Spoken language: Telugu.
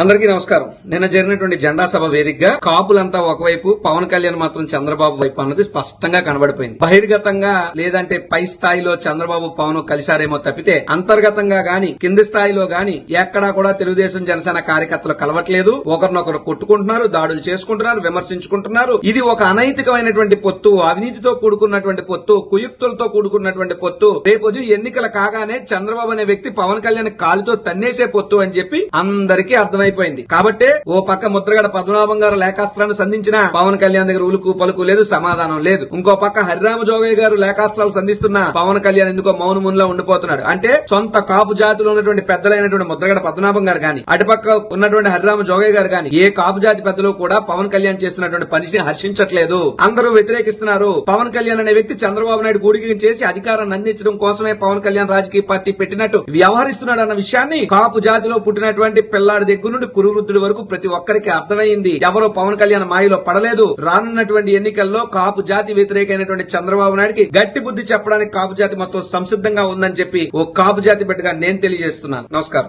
అందరికీ నమస్కారం. నిన్న జరిగినటువంటి జెండా సభ వేదికగా కాపులంతా ఒకవైపు పవన్ కళ్యాణ్ మాత్రం చంద్రబాబు వైపు అన్నది స్పష్టంగా కనబడిపోయింది. బహిర్గతంగా లేదంటే పై స్థాయిలో చంద్రబాబు పవన్ కలిశారేమో తప్పితే అంతర్గతంగా గాని కింది స్థాయిలో గాని ఎక్కడా కూడా తెలుగుదేశం జనసేన కార్యకర్తలు కలవట్లేదు. ఒకరినొకరు కొట్టుకుంటున్నారు దాడులు చేసుకుంటున్నారు విమర్శించుకుంటున్నారు. ఇది ఒక అనైతికమైనటువంటి పొత్తు అవినీతితో కూడుకున్నటువంటి పొత్తు కుయుక్తులతో కూడుకున్నటువంటి పొత్తు. రేపు ఎన్నికలు కాగానే చంద్రబాబు అనే వ్యక్తి పవన్ కళ్యాణ్ కాలుతో తన్నేసే పొత్తు అని చెప్పి అందరికీ అయిపోయింది. కాబట్టే ఓ పక్క ముద్రగడ పద్మనాభం గారు లేఖాస్త్రాన్ని సంధించిన పవన్ కళ్యాణ్ దగ్గర ఉలుకు పలుకు లేదు సమాధానం లేదు. ఇంకో పక్క హరిరామ జోగయ్య గారు లేఖాస్త్రాలు సంధిస్తున్న పవన్ కళ్యాణ్ ఎందుకో మౌనమున్లో ఉండిపోతున్నాడు. అంటే సొంత కాపు జాతిలో ఉన్నటువంటి పెద్దలైనటువంటి ముద్రగడ పద్మనాభం గారు గాని అటుపక్క ఉన్నటువంటి హరిరామ జోగయ్య గారు గాని ఏ కాపు జాతి పెద్దలు కూడా పవన్ కళ్యాణ్ చేస్తున్నటువంటి పనిని హర్షించట్లేదు. అందరూ వ్యతిరేకిస్తున్నారు. పవన్ కళ్యాణ్ అనే వ్యక్తి చంద్రబాబు నాయుడు గూడికి చేసి అధికారాన్ని అందించడం కోసమే పవన్ కళ్యాణ్ రాజకీయ పార్టీ పెట్టినట్టు వ్యవహరిస్తున్నాడు అన్న విషయాన్ని కాపు జాతిలో పుట్టినటువంటి పిల్లాడి దగ్గర నుండి కురువృద్ధుడి వరకు ప్రతి ఒక్కరికి అర్థమైంది. ఎవరో పవన్ కళ్యాణ్ మాయలో పడలేదు. రానున్నటువంటి ఎన్నికల్లో కాపు జాతి వ్యతిరేకమైనటువంటి చంద్రబాబు నాయుడికి గట్టి బుద్ధి చెప్పడానికి కాపు జాతి మొత్తం సంసిద్ధంగా ఉందని చెప్పి ఓ కాపు జాతి బిడ్డగా నేను తెలియజేస్తున్నాను. నమస్కారం.